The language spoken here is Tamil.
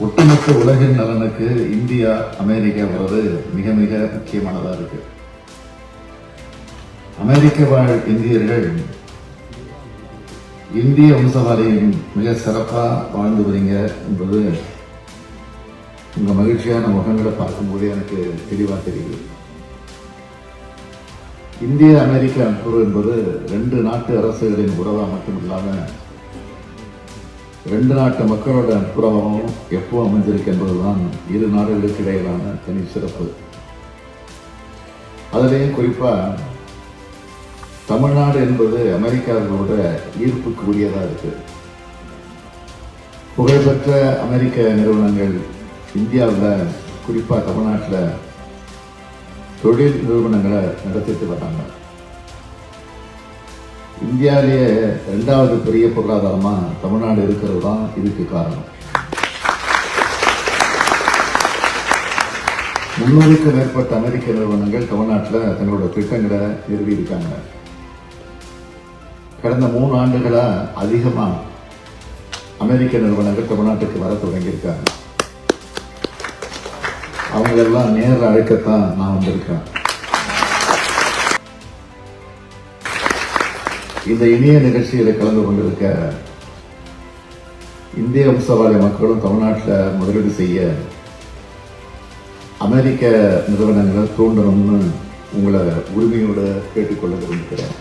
ஒட்டுமொத்த உலகின் நலனுக்கு இந்தியா அமெரிக்கா வர்றது மிக மிக முக்கியமானதாக இருக்கு. அமெரிக்க வாழ் இந்தியர்கள் இந்திய வம்சவாரியும் மிக சிறப்பாக வாழ்ந்து வரீங்க என்பது உங்கள் மகிழ்ச்சியான முகங்களை பார்க்கும்போது எனக்கு தெளிவாக தெரியுது. இந்திய அமெரிக்க நட்புறவு என்பது ரெண்டு நாட்டு அரசுகளின் உறவா மட்டும் இல்லாமல் ரெண்டு நாட்டு மக்களோட நட்புறவும் எப்போ அமைஞ்சிருக்கு என்பதுதான் இரு நாடுகளுக்கு இடையிலான தனி சிறப்பு. அதிலேயும் குறிப்பாக தமிழ்நாடு என்பது அமெரிக்காவோட ஈர்ப்புக்கு உரியதாக இருக்கு. புகழ்பெற்ற அமெரிக்க நிறுவனங்கள் இந்தியாவில் குறிப்பாக தமிழ்நாட்டில் தொழில் நிறுவனங்களை நடத்திட்டு வராங்க இந்தியாவிலேயே ரெண்டாவது பெரிய பொருளாதாரமா தமிழ்நாடு இருக்கிறது தான் இதுக்கு காரணம். முன்னூறுக்கும் மேற்பட்ட அமெரிக்க நிறுவனங்கள் தமிழ்நாட்டில் தங்களோட திட்டங்களை நிறுவி இருக்காங்க கடந்த மூணு ஆண்டுகளாக அதிகமா அமெரிக்க நிறுவனங்கள் தமிழ்நாட்டுக்கு வர தொடங்கியிருக்காங்க. அவங்களெல்லாம் நேர அழைக்கத்தான் நான் வந்திருக்கேன். இந்த இனிய நிகழ்ச்சியில் கலந்து கொண்டிருக்க இந்திய வம்சவாளி மக்களும் தமிழ்நாட்டில் முதலீடு செய்ய அமெரிக்க நிறுவனங்களை தூண்டணும்னு உங்களை உரிமையோட கேட்டுக்கொள்ள விரும்புகிறேன்.